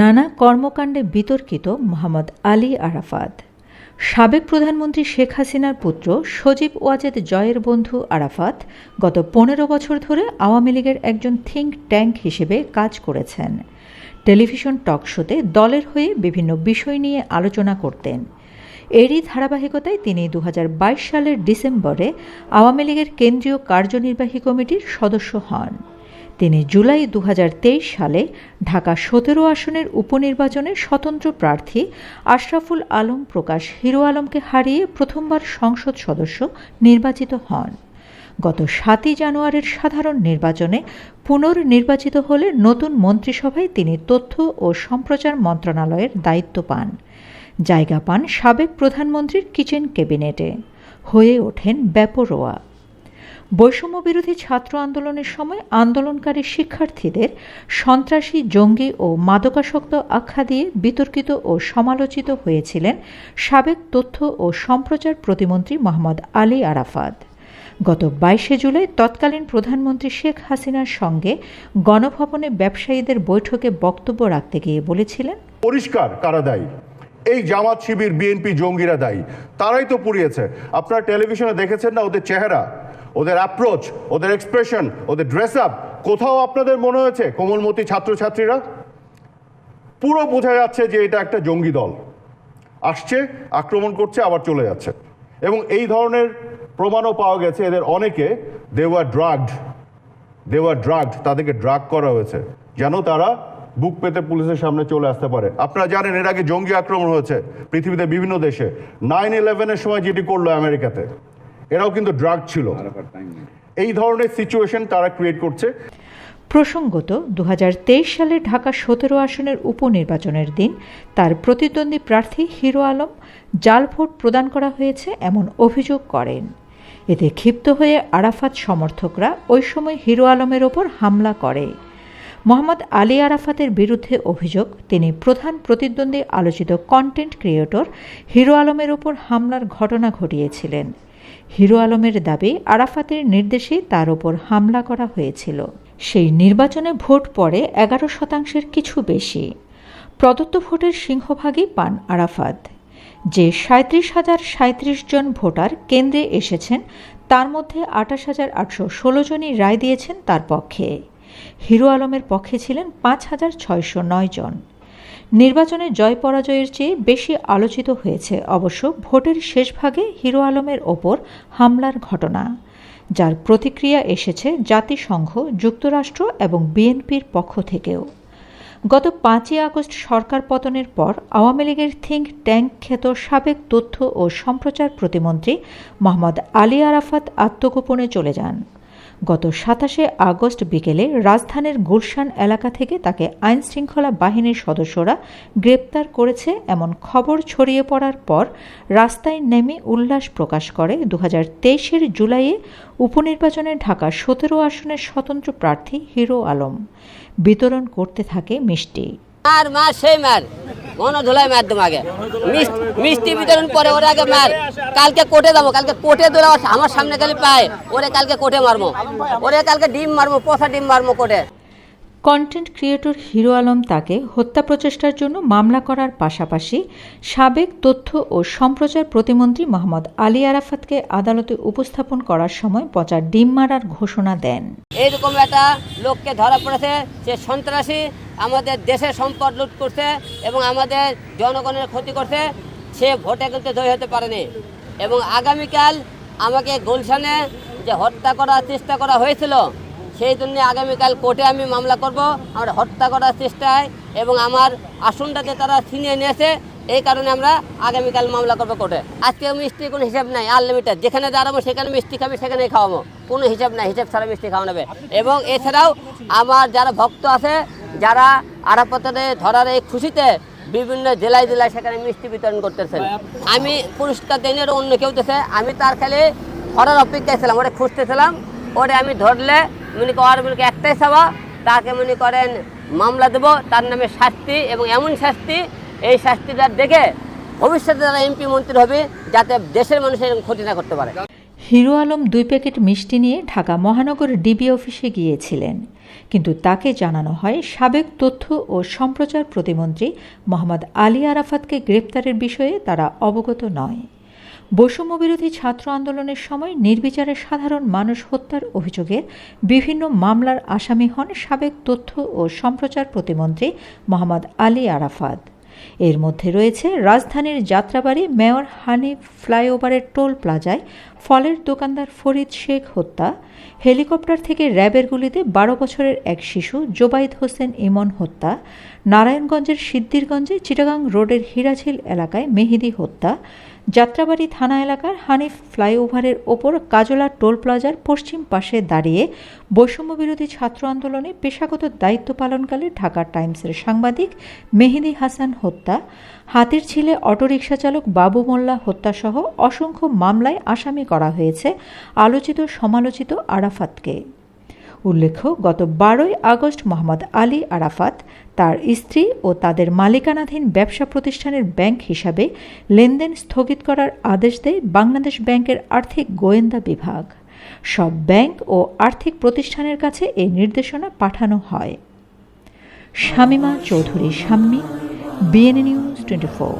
নানা কর্মকাণ্ডে বিতর্কিত মোহাম্মদ আলী আরাফাত। সাবেক প্রধানমন্ত্রী শেখ হাসিনার পুত্র সজীব ওয়াজেদ জয়ের বন্ধু আরাফাত গত পনেরো বছর ধরে আওয়ামী লীগের একজন থিঙ্ক ট্যাঙ্ক হিসেবে কাজ করেছেন। টেলিভিশন টক শোতে দলের হয়ে বিভিন্ন বিষয় নিয়ে আলোচনা করতেন। এরই ধারাবাহিকতায় তিনি দু হাজার বাইশ সালের ডিসেম্বরে আওয়ামী লীগের কেন্দ্রীয় কার্যনির্বাহী কমিটির সদস্য হন। তিনি জুলাই দু হাজার তেইশ সালে ঢাকা সতেরো আসনের উপনির্বাচনে স্বতন্ত্র প্রার্থী আশরাফুল আলম প্রকাশ হিরো আলমকে হারিয়ে প্রথমবার সংসদ সদস্য নির্বাচিত হন। গত সাতই জানুয়ারির সাধারণ নির্বাচনে পুনর্নির্বাচিত হলে নতুন মন্ত্রিসভায় তিনি তথ্য ও সম্প্রচার মন্ত্রণালয়ের দায়িত্ব পান। জায়গা পান সাবেক প্রধানমন্ত্রীর কিচেন ক্যাবিনেটে। হয়ে ওঠেন ব্যাপরোয়া। বৈষম্য বিরোধী ছাত্র আন্দোলনের সময় আন্দোলনকারী শিক্ষার্থীদের সন্ত্রাসী, জঙ্গি ও মাদকাসক্ত আখ্যা দিয়ে বিতর্কিত ও সমালোচিত হয়েছিলেন সাবেক তথ্য ও সম্প্রচার প্রতিমন্ত্রী মোহাম্মদ আলী আরাফাত। গত বাইশে জুলাই তৎকালীন প্রধানমন্ত্রী শেখ হাসিনার সঙ্গে গণভবনে ব্যবসায়ীদের বৈঠকে বক্তব্য রাখতে গিয়ে বলেছিলেন, পরিষ্কার, কারা দায়ী? এই জামাত শিবির, বিএনপি জঙ্গিরা দায়ী। তারাই তো পুড়িয়েছে। আপনারা টেলিভিশনে দেখেছেন না ওদের চেহারা? ওদের অ্যাপ্রোচ ওদের এক্সপ্রেশন ওদের ড্রেস আপ কোথাও আপনাদের মনে হয়েছে কোমলমতি ছাত্রছাত্রীরা? পুরো বোঝা যাচ্ছে যে এটা একটা জঙ্গি দল। আসছে, আক্রমণ করছে, আবার চলে যাচ্ছে। এবং এই ধরনের প্রমাণও পাওয়া গেছে এদের অনেকে দেওয়ার ড্রাগড দেওয়ার ড্রাগড তাদেরকে ড্রাগ করা হয়েছে, যেন তারা বুক পেতে পুলিশের সামনে চলে আসতে পারে। আপনারা জানেন, এর আগে জঙ্গি আক্রমণ হয়েছে পৃথিবীতে বিভিন্ন দেশে। নাইন ইলেভেনের সময় যেটি করল আমেরিকাতে এরাও কিন্তু ড্রাগ ছিল। এই ধরনের সিচুয়েশন তারা ক্রিয়েট করছে। প্রসঙ্গত দুহাজার তেইশ সালে ঢাকা সতেরো আসনের উপনির্বাচনের দিন তার প্রতিদ্বন্দ্বী প্রার্থী হিরো আলম জাল ভোট প্রদান করা হয়েছে এমন অভিযোগ করেন। এতে ক্ষিপ্ত হয়ে আরাফাত সমর্থকরা ওই সময় হিরো আলমের ওপর হামলা করে। মোহাম্মদ আলী আরাফাতের বিরুদ্ধে অভিযোগ তিনি প্রধান প্রতিদ্বন্দ্বী আলোচিত কন্টেন্ট ক্রিয়েটর হিরো আলমের ওপর হামলার ঘটনা ঘটিয়েছিলেন। হিরো আলমের দাবি আরাফাতের নির্দেশেই তার ওপর হামলা করা হয়েছিল। সেই নির্বাচনে ভোট পড়ে এগারো শতাংশের কিছু বেশি। প্রদত্ত ভোটের সিংহভাগই পান আরাফাত। যে সাঁত্রিশ হাজার সাঁত্রিশ জন ভোটার কেন্দ্রে এসেছেন, তার মধ্যে আঠাশ হাজার আটশো ষোলো জনই রায় দিয়েছেন তার পক্ষে। হিরো আলমের পক্ষে ছিলেন পাঁচ হাজার ছয়শো নয় জন। নির্বাচনে জয় পরাজয়ের চেয়ে বেশি আলোচিত হয়েছে অবশ্য ভোটের শেষ ভাগে হিরো আলমের ওপর হামলার ঘটনা, যার প্রতিক্রিয়া এসেছে জাতিসংঘ, যুক্তরাষ্ট্র এবং বিএনপির পক্ষ থেকেও। গত পাঁচই আগস্ট সরকার পতনের পর আওয়ামী লীগের থিঙ্ক ট্যাঙ্ক খ্যাত সাবেক তথ্য ও সম্প্রচার প্রতিমন্ত্রী মোহাম্মদ আলী আরাফাত আত্মগোপনে চলে যান। গত সাতাশে আগস্ট বিকেলে রাজধানীর গুলশান এলাকা থেকে তাকে আইন শৃঙ্খলা বাহিনীর সদস্যরা গ্রেপ্তার করেছে এমন খবর ছড়িয়ে পড়ার পর রাস্তায় নেমে উল্লাস প্রকাশ করে দু হাজার তেইশের জুলাইয়ে উপনির্বাচনে ঢাকা সতেরো আসনের স্বতন্ত্র প্রার্থী হিরো আলম। বিতরণ করতে থাকে মিষ্টি। মার মার, সেই মার। মনে ধুলাই মার তোমাকে মিষ্টি বিতরণ পরে ওরা আগে মার। কালকে কোটে যাব, কালকে কোটে দিলে আমার- সামনে খালি পায়। ওরে কালকে কোটে মারবো। ওরে কালকে ডিম মারবো, পচা ডিম মারবো কোর্টে কন্টেন্ট ক্রিয়েটর হিরো আলম তাকে হত্যা প্রচেষ্টার জন্য মামলা করার পাশাপাশি সাবেক তথ্য ও সম্প্রচার প্রতিমন্ত্রী মোহাম্মদ আলী আরাফাতকে আদালতে উপস্থাপন করার সময় পচার ডিম মারার ঘোষণা দেন। এইরকম একটা লোককে ধরা পড়েছে সে সন্ত্রাসী আমাদের দেশের সম্পদ লুট করছে এবং আমাদের জনগণের ক্ষতি করছে, সে ভোটে কিন্তু জয় হতে পারেনি। এবং আগামীকাল আমাকে গুলশানে যে হত্যা করার চেষ্টা করা হয়েছিল সেই জন্য আগামীকাল কোর্টে আমি মামলা করব, আমার হত্যা করার চেষ্টায় এবং আমার আসনটাতে তারা ছিনিয়ে নিয়েছে, এই কারণে আমরা আগামীকাল মামলা করব কোর্টে। আজকে মিষ্টি কোনো হিসাব নাই আনলিমিটেড যেখানে দাঁড়াবো সেখানে মিষ্টি খাবে, সেখানেই খাওয়াবো। কোনো হিসাব নাই, হিসাব ছাড়া মিষ্টি খাওয়া নেবে। এবং এছাড়াও আমার যারা ভক্ত আছে, যারা আরাপতনে ধরার এই খুশিতে বিভিন্ন জেলায় জেলায় সেখানে মিষ্টি বিতরণ করতেছেন। আমি পুরস্কার দেনি অন্য কেউ দিতেছে আমি তার খালি ধরার অপেক্ষায় ছিলাম, ওটা খুঁজতেছিলাম, ওটা আমি ধরলে মনে কর, মনে একটাই চাওয়া তাকে মনে করেন মামলা দেবো, তার নামে শাস্তি এবং এমন শাস্তি, এই শাস্তিটা দেখে ভবিষ্যতে যারা এমপি মন্ত্রী হবে, যাতে দেশের মানুষের ক্ষতি না করতে পারে। হিরো আলম দুই প্যাকেট মিষ্টি নিয়ে ঢাকা মহানগর ডিবি অফিসে গিয়েছিলেন, কিন্তু তাকে জানানো হয় সাবেক তথ্য ও সম্প্রচার প্রতিমন্ত্রী মোহাম্মদ আলী আরাফাতকে গ্রেপ্তারের বিষয়ে তারা অবগত নয়। বৈষম্যবিরোধী ছাত্র আন্দোলনের সময় নির্বিচারে সাধারণ মানুষ হত্যার অভিযোগে বিভিন্ন মামলার আসামি হন সাবেক তথ্য ও সম্প্রচার প্রতিমন্ত্রী মোহাম্মদ আলী আরাফাত। এর মধ্যে রয়েছে রাজধানীর যাত্রাবাড়ি মেয়র হানিফ ফ্লাইওভারের টোল প্লাজায় ফলের দোকানদার ফরিদ শেখ হত্যা, হেলিকপ্টার থেকে র্যাবের গুলিতে বারো বছরের এক শিশু জোবাইদ হোসেন ইমন হত্যা, নারায়ণগঞ্জের সিদ্দিরগঞ্জে চিটাগাং রোডের হিরাঝিল এলাকায় মেহেদি হত্যা যাত্রাবাড়ি থানা এলাকার হানিফ ফ্লাইওভারের ওপর কাজলা টোল প্লাজার পশ্চিম পাশে দাঁড়িয়ে বৈষম্যবিরোধী ছাত্র আন্দোলনে পেশাগত দায়িত্ব পালনকালে ঢাকা টাইমসের সাংবাদিক মেহেদি হাসান হত্যা, হাতির ছিলে অটোরিকশা চালক বাবু মোল্লা হত্যাসহ অসংখ্য মামলায় আসামি করা হয়েছে, আলোচিত সমালোচিত আরাফাতকে। উল্লেখ্য, গত বারোই আগস্ট মোহাম্মদ আলী আরাফাত তার স্ত্রী ও তাদের মালিকানাধীন ব্যবসা প্রতিষ্ঠানের ব্যাংক হিসাবে লেনদেন স্থগিত করার আদেশ দেয় বাংলাদেশ ব্যাংকের আর্থিক গোয়েন্দা বিভাগ। সব ব্যাংক ও আর্থিক প্রতিষ্ঠানের কাছে এই নির্দেশনা পাঠানো হয়। Shamima Chowdhury, Shammi, BNA news twenty four.